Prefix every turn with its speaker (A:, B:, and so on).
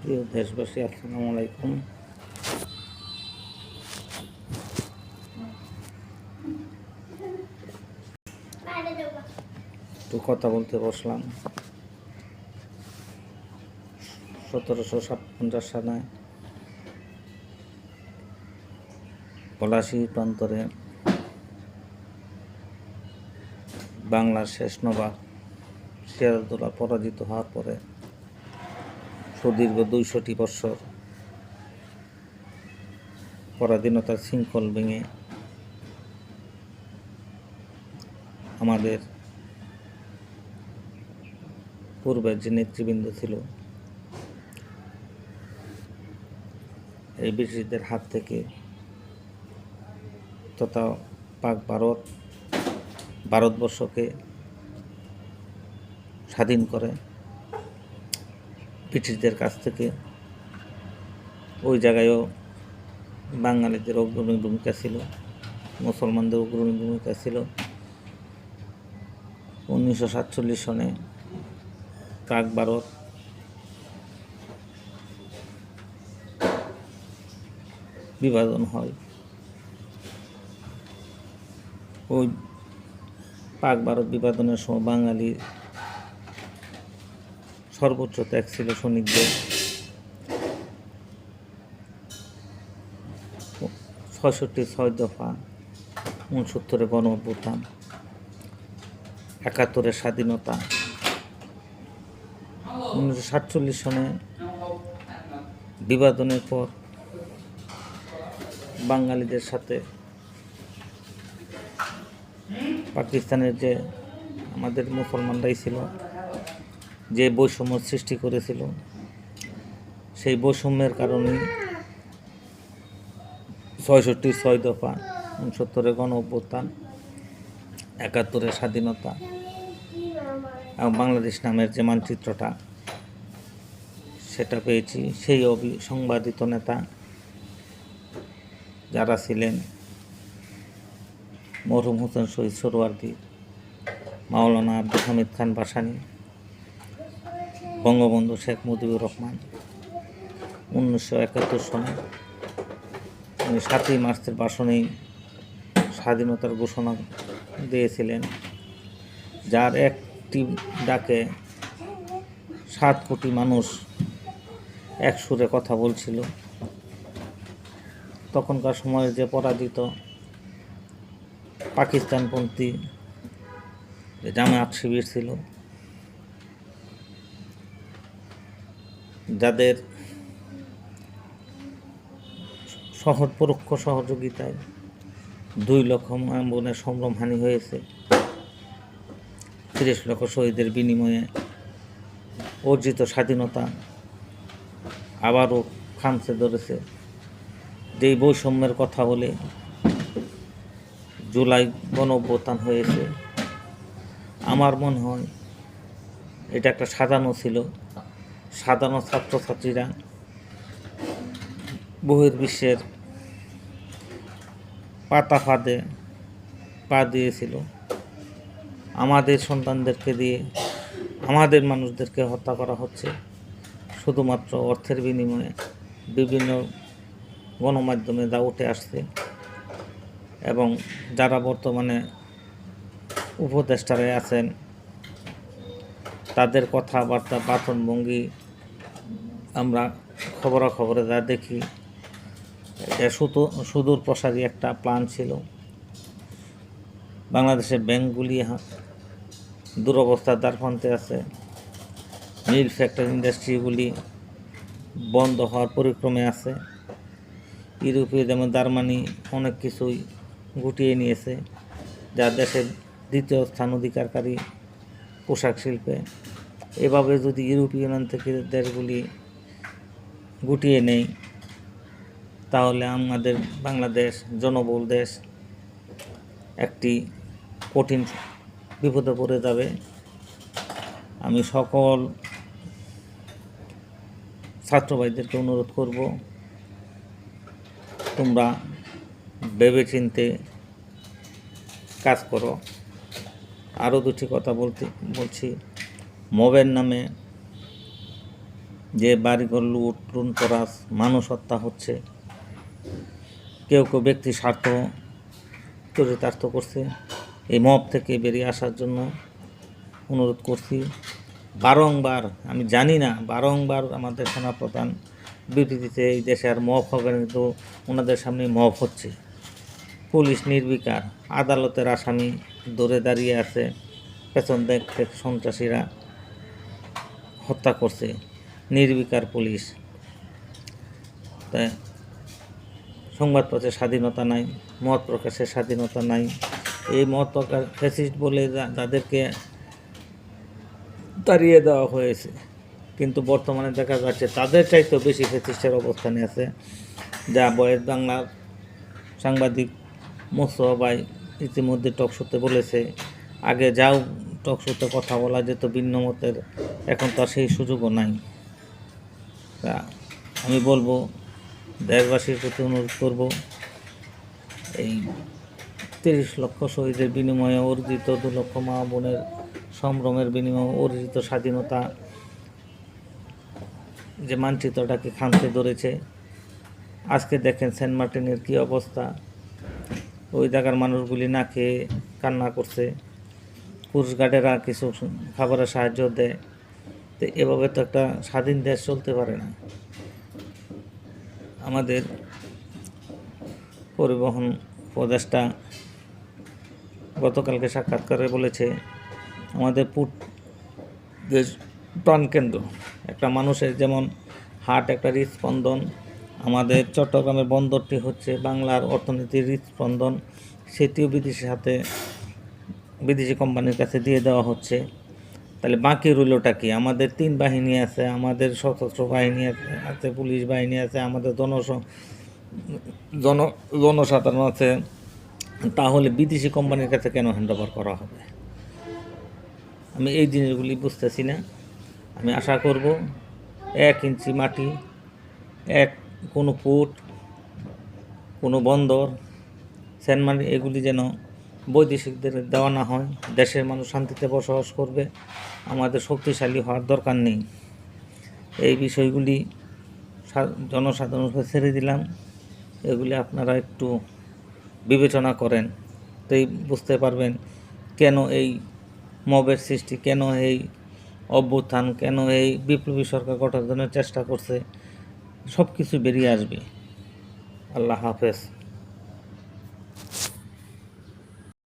A: প্রিয় দেশবাসী, আসসালামু আলাইকুম। একটু কথা বলতে বসলাম। সতেরোশো সাতপঞ্চাশ সালে পলাশী প্রান্তরে বাংলার শেষ নবাব সিরাজদৌল্লা পরাজিত হওয়ার পরে সুদীর্ঘ দুইশোটি বৎসর পরাধীনতার শৃঙ্খল ভেঙে আমাদের পূর্বের যে নেতৃবৃন্দ ছিল, এই ব্রিটিশদের হাত থেকে তথা পাক ভারত, ভারতবর্ষকে স্বাধীন করে ব্রিটিশদের কাছ থেকে ওই জায়গায়ও বাঙালিদের অগ্রণী ভূমিকা ছিল, মুসলমানদের অগ্রণী ভূমিকা ছিল। উনিশশো সাতচল্লিশ সনে প্রাক ভারত বিভাজন হয়। ওই পাক ভারত বিভাজনের সময় বাঙালি সর্বোচ্চ ত্যাগ ছিল সৈনিকদের। ছয়ষট্টি ছয় দফা উনসত্তরে গণ একাত্তরের স্বাধীনতা। উনিশশো সাতচল্লিশ সনে বিবাদনের পর বাঙালিদের সাথে পাকিস্তানের যে আমাদের মুসলমানরাই ছিল যে বৈষম্য সৃষ্টি করেছিল, সেই বৈষম্যের কারণেই ছয়ষট্টি ছয় দফা উনসত্তরের গণ অভ্যুত্থান, একাত্তরের স্বাধীনতা এবং বাংলাদেশ নামের যে মানচিত্রটা, সেটা পেয়েছি। সেই অবি সংবাদিত নেতা যারা ছিলেন মরহুম হোসেন শহীদ সরোয়ার্দি, মাওলানা আব্দুল হামিদ খান বাসানি বঙ্গবন্ধু শেখ মুজিবুর রহমান উনিশশো একাত্তর সনে উনি সাতই মার্চের ভাষণেই স্বাধীনতার ঘোষণা দিয়েছিলেন, যার একটি ডাকে সাত কোটি মানুষ এক সুরে কথা বলছিল। তখনকার সময়ে যে পরাজিত পাকিস্তানপন্থী জামায়াত শিবির ছিল যাদের সহজ পরোক্ষ সহযোগিতায় দুই লক্ষ বোনের সম্ভ্রমহানি হয়েছে। তিরিশ লক্ষ শহীদের বিনিময়ে অর্জিত স্বাধীনতা আবারও খামছে ধরেছে। যেই বৈষম্যের কথা বলে জুলাই গণঅভ্যুত্থান হয়েছে, আমার মনে হয় এটা একটা সাজানো ছিল। সাধারণ ছাত্রছাত্রীরা বহির্বিশ্বের পাতা ফাঁদে পা দিয়েছিল। আমাদের সন্তানদেরকে দিয়ে আমাদের মানুষদেরকে হত্যা করা হচ্ছে। শুধুমাত্র অর্থের বিনিময়ে বিভিন্ন গণমাধ্যমে যা উঠে আসছে এবং যারা বর্তমানে উপদেষ্টারে আছেন তাদের কথাবার্তা বাচনভঙ্গি আমরা খবরাখবরে যা দেখি সুতো, সুদূর প্রসারী একটা প্ল্যান ছিল। বাংলাদেশের ব্যাংকগুলি দুরবস্থার দ্বারপ্রান্তে আছে। মিল ফ্যাক্টরি ইন্ডাস্ট্রিগুলি বন্ধ হওয়ার পরিক্রমে আছে। ইউরোপীয় যেমন জার্মানি অনেক কিছুই গুটিয়ে নিয়েছে, যা দেশের দ্বিতীয় স্থান অধিকারকারী পোশাক শিল্পে। এভাবে যদি ইউরোপীয় ইউনিয়ন থেকে দেশগুলি গুটিয়ে নেই, তাহলে আমাদের বাংলাদেশ, জনবহুল দেশ একটি কঠিন বিপদে পড়ে যাবে। আমি সকল ছাত্রভাইদেরকে অনুরোধ করব, তোমরা ভেবেচিন্তে কাজ করো। আরও দুটি কথা বলতে, বলছি। মবের নামে যে বাড়িঘর লুট লুন করা, মানুষ হত্যা হচ্ছে, কেউ কেউ ব্যক্তি স্বার্থ চরিতার্থ করছে। এই মব থেকে বেরিয়ে আসার জন্য অনুরোধ করছি। বারংবার, আমি জানি না, বারংবার আমাদের সেনাপ্রধান বিবৃতিতে এই দেশে আর মব হবে না কিন্তু ওনাদের সামনে মব হচ্ছে। পুলিশ নির্বিকার, আদালতের আসামি দৌড়ে দাঁড়িয়ে আছে, পেছন থেকে সন্ত্রাসীরা হত্যা করছে, নির্বিকার পুলিশ। তাই স্বাধীনতা নাই, মত প্রকাশের স্বাধীনতা নাই। এই মত প্রকাশ ফ্যাসিস্ট বলে যাদেরকে তাড়িয়ে দেওয়া হয়েছে, কিন্তু বর্তমানে দেখা যাচ্ছে তাদের চাইতেও বেশি ফ্যাসিস্টের অবস্থানে আছে। যা বয়েস বাংলার সাংবাদিক মোস্তফা ভাই ইতিমধ্যে টকশোতে বলেছে, আগে যাও টকশোতে কথা বলা যেত ভিন্ন মতের, এখন তার সেই সুযোগও নাই। তা আমি বলব, দেশবাসীর প্রতি অনুরোধ করব, এই তিরিশ লক্ষ শহীদের বিনিময়ে অর্জিত দু লক্ষ মা বোনের সম্ভ্রমের বিনিময়ে অর্জিত স্বাধীনতা যে মানচিত্রটাকে খামতে ধরেছে, আজকে দেখেন সেন্ট মার্টিনের কী অবস্থা। ওই জায়গার মানুষগুলি না খেয়ে কান্না করছে। কোস্টগার্ডেরা কিছু খাবারের সাহায্য দেয়। তো এভাবে তো একটা স্বাধীন দেশ চলতে পারে না। আমাদের পরিবহন উপদেষ্টা গতকালকে সাক্ষাৎকারে বলেছে, আমাদের পুট দেশ প্রাণকেন্দ্র। একটা মানুষের যেমন হার্ট, একটা হৃদস্পন্দন আমাদের চট্টগ্রামের বন্দরটি হচ্ছে বাংলার অর্থনীতির হৃদস্পন্দন। সেটিও বিদেশের সাথে বিদেশি কোম্পানির কাছে দিয়ে দেওয়া হচ্ছে। তাহলে বাকি রইলটা কি? আমাদের তিন বাহিনী আছে, আমাদের সশস্ত্র বাহিনী আছে আছে পুলিশ বাহিনী আছে, আমাদের জন জন, জনসাধারণ আছে। তাহলে বিদেশি কোম্পানির কাছে কেন হ্যান্ড ওভার করা হবে? আমি এই জিনিসগুলি বুঝতেছি না। আমি আশা করব এক ইঞ্চি মাটি, এক কোনো পুট, কোনো বন্দর সেনমানি এগুলি যেন বৈদেশিকদের দেওয়া না হয়, দেশের মানুষ শান্তিতে বসবাস করবে, আমাদের শক্তিশালী হওয়ার দরকার নেই। এই বিষয়গুলি জনসাধারণকে ছেড়ে দিলাম। এগুলি আপনারা একটু বিবেচনা করেন। তাই বুঝতে পারবেন কেন এই মবের সৃষ্টি, কেন এই অভ্যুত্থান, কেন এই বিপ্লবী সরকার গঠনের চেষ্টা করছে। সব কিছু বেরিয়ে আসবে। আল্লাহ হাফেজ।